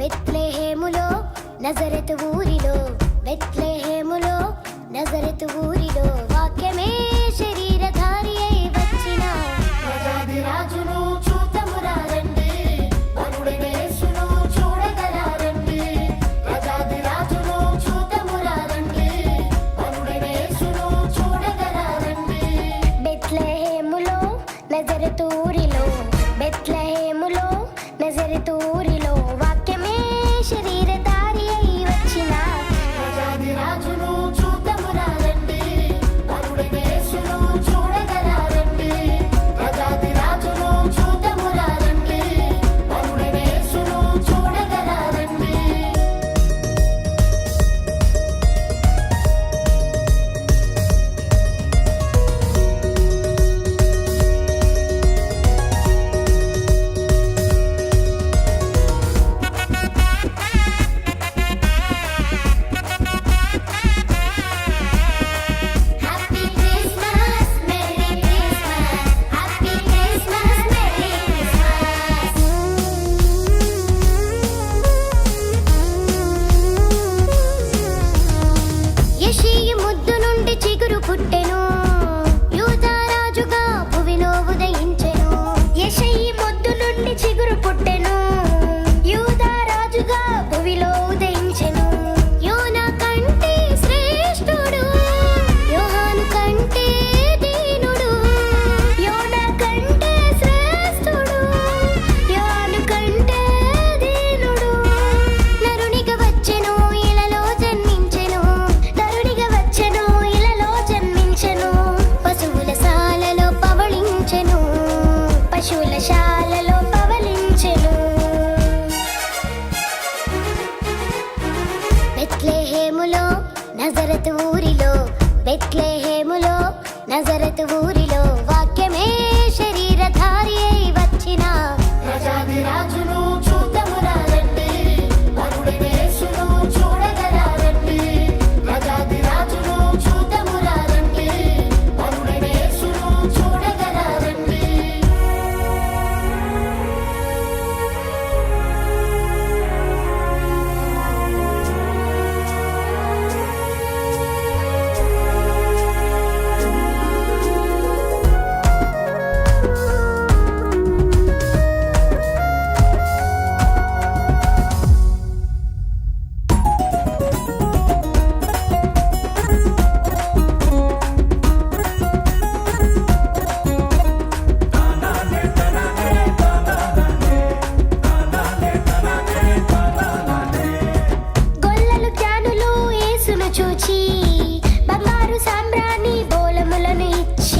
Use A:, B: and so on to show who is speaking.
A: బెత్లేహేములో నజరతు ఊరిలో బెత్లేహేములో నజరతు ఊరిలో వాక్యమే శరీరధారి అయి వచ్చిన
B: రాజును నజరతూరిలో
A: బెత్లహేములో నజరతూరిలో బెత్లేహేములో నజరత్ ఊరిలో వాక్యమే శరీరధారి అయి వచ్చిన.
B: ప్రజాది రాజును
A: చూద్దాము రాజండి చూడ. రాని బోలములను ఇచ్చి